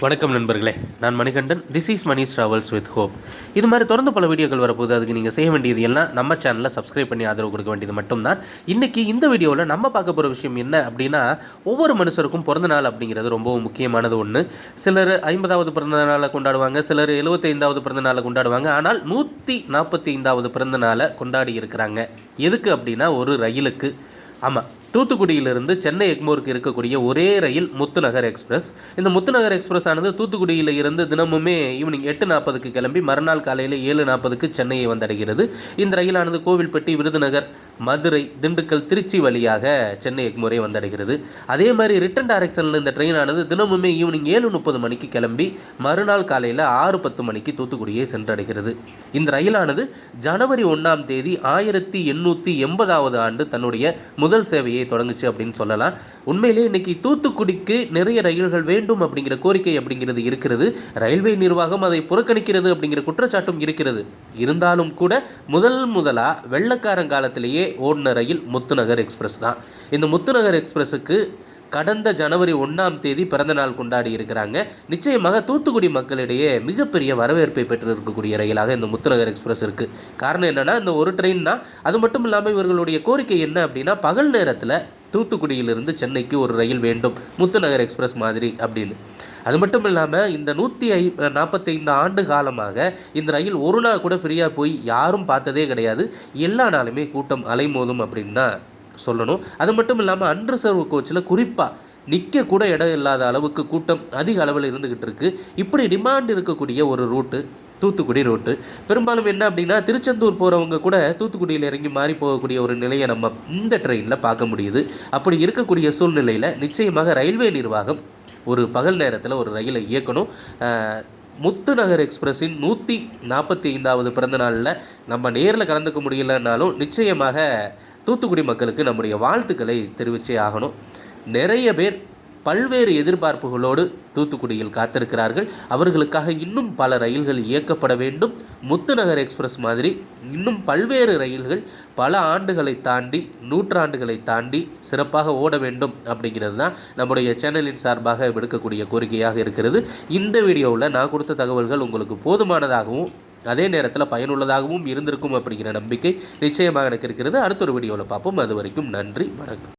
வணக்கம் நண்பர்களே. நான் Manikandan. This is Mani travels with hope இது மாதிரி தொடர்ந்து பல வீடியோக்கள் வரப்போகுது. அதுக்கு நீங்கள் செய்ய வேண்டியது எல்லாம் நம்ம சேனலில் சப்ஸ்கிரைப் பண்ணி ஆதரவு கொடுக்க வேண்டியது மட்டும்தான். இன்றைக்கி இந்த வீடியோவில் நம்ம பார்க்க போகிற விஷயம் என்ன அப்படின்னா ஒவ்வொரு மனுஷருக்கும் பிறந்த நாள் அப்படிங்கிறது ரொம்பவும் முக்கியமானது ஒன்று சிலர் ஐம்பதாவது பிறந்த நாளை கொண்டாடுவாங்க சிலர் எழுபத்தைந்தாவது பிறந்த நாளை கொண்டாடுவாங்க. ஆனால் நூற்றி நாற்பத்தி ஐந்தாவது பிறந்த நாளை கொண்டாடி இருக்கிறாங்க. எதுக்கு அப்படின்னா ஒரு ரயிலுக்கு. ஆமாம் தூத்துக்குடியிலிருந்து சென்னை எக்மோருக்கு இருக்கக்கூடிய ஒரே ரயில் முத்துநகர் எக்ஸ்பிரஸ். இந்த முத்துநகர் எக்ஸ்பிரஸ் ஆனது தூத்துக்குடியில் இருந்து தினமுமே ஈவினிங் எட்டு நாற்பதுக்கு கிளம்பி மறுநாள் காலையில் ஏழு நாற்பதுக்கு சென்னையை வந்தடைகிறது. இந்த ரயிலானது கோவில்பட்டி விருதுநகர் மதுரை திண்டுக்கல் திருச்சி வழியாக சென்னை எக்மோரை வந்தடைகிறது. அதே மாதிரி ரிட்டன் டைரக்ஷனில் இந்த ட்ரெயினானது தினமுமே ஈவினிங் ஏழு முப்பது மணிக்கு கிளம்பி மறுநாள் காலையில் ஆறு பத்து மணிக்கு தூத்துக்குடியை சென்றடைகிறது. இந்த ரயிலானது ஜனவரி ஒன்றாம் தேதி ஆயிரத்தி எண்ணூற்றி எண்பதாவது ஆண்டு தன்னுடைய முதல் சேவையை தொடங்குச்சு அப்படின்னு சொல்லலாம். உண்மையிலேயே இன்றைக்கி தூத்துக்குடிக்கு நிறைய ரயில்கள் வேண்டும் அப்படிங்கிற கோரிக்கை அப்படிங்கிறது இருக்கிறது. ரயில்வே நிர்வாகம் அதை புறக்கணிக்கிறது அப்படிங்கிற குற்றச்சாட்டும் இருக்கிறது. இருந்தாலும் கூட முதல் முதலாக வெள்ளக்காரங்காலத்திலேயே ஓடின ரயில் முத்துநகர் எக்ஸ்பிரஸ் தான். இந்த முத்துநகர் எக்ஸ்பிரஸுக்கு கடந்த ஜனவரி ஒன்றாம் தேதி பிறந்தநாள் கொண்டாடி இருக்கிறாங்க. நிச்சயமாக தூத்துக்குடி மக்களிடையே மிகப்பெரிய வரவேற்பை பெற்று இருக்கக்கூடிய ரயிலாக இந்த முத்துநகர் எக்ஸ்பிரஸ் இருக்குது காரணம் என்னென்னா இந்த ஒரு ட்ரெயின் தான் அது மட்டும் இல்லாமல் இவர்களுடைய கோரிக்கை என்ன அப்படின்னா பகல் நேரத்தில் தூத்துக்குடியிலிருந்து சென்னைக்கு ஒரு ரயில் வேண்டும். முத்துநகர் எக்ஸ்பிரஸ் மாதிரி அப்படின்னு. அது மட்டும் இல்லாமல் இந்த நூற்றி ஐ நாற்பத்தைந்து ஆண்டு காலமாக இந்த ரயில் ஒரு நாள் கூட ஃப்ரீயாக போய் யாரும் பார்த்ததே கிடையாது. எல்லா நாளுமே கூட்டம் அலைமோதும் அப்படின்னா சொல்லணும். அது மட்டும் இல்லாமல் அன்ரிசர்வ் கோச்சில் குறிப்பாக நிற்க கூட இடம் இல்லாத அளவுக்கு கூட்டம் அதிக அளவில் இருந்துக்கிட்டு இருக்குது இப்படி டிமாண்ட் இருக்கக்கூடிய ஒரு ரூட்டு தூத்துக்குடி ரோட்டு பெரும்பாலும் என்ன அப்படின்னா திருச்செந்தூர் போகிறவங்க கூட தூத்துக்குடியில் இறங்கி மாறி போகக்கூடிய ஒரு நிலையை நம்ம இந்த ட்ரெயினில் பார்க்க முடியுது. அப்படி இருக்கக்கூடிய சூழ்நிலையில் நிச்சயமாக ரயில்வே நிர்வாகம் ஒரு பகல் நேரத்தில் ஒரு ரயிலை இயக்கணும். முத்துநகர் எக்ஸ்பிரஸின் நூற்றி நாற்பத்தி ஐந்தாவது பிறந்த நாளில் நம்ம நேரில் கலந்துக்க முடியலனாலும் நிச்சயமாக தூத்துக்குடி மக்களுக்கு நம்முடைய வாழ்த்துக்களை தெரிவிச்சே ஆகணும். நிறைய பேர் பல்வேறு எதிர்பார்ப்புகளோடு தூத்துக்குடியில் காத்திருக்கிறார்கள். அவர்களுக்காக இன்னும் பல ரயில்கள் இயக்கப்பட வேண்டும். முத்துநகர் எக்ஸ்பிரஸ் மாதிரி இன்னும் பல்வேறு ரயில்கள் பல ஆண்டுகளை தாண்டி நூற்றாண்டுகளை தாண்டி சிறப்பாக ஓட வேண்டும் அப்படிங்கிறது தான் நம்முடைய சேனலின் சார்பாக விடுக்கக்கூடிய கோரிக்கையாக இருக்கிறது. இந்த வீடியோவில் நான் கொடுத்த தகவல்கள் உங்களுக்கு போதுமானதாகவும் அதே நேரத்தில் பயனுள்ளதாகவும் இருந்திருக்கும் அப்படிங்கிற நம்பிக்கை நிச்சயமாக எனக்கு இருக்கிறது. அடுத்த ஒரு வீடியோவில் பார்ப்போம். அது வரைக்கும் நன்றி வணக்கம்.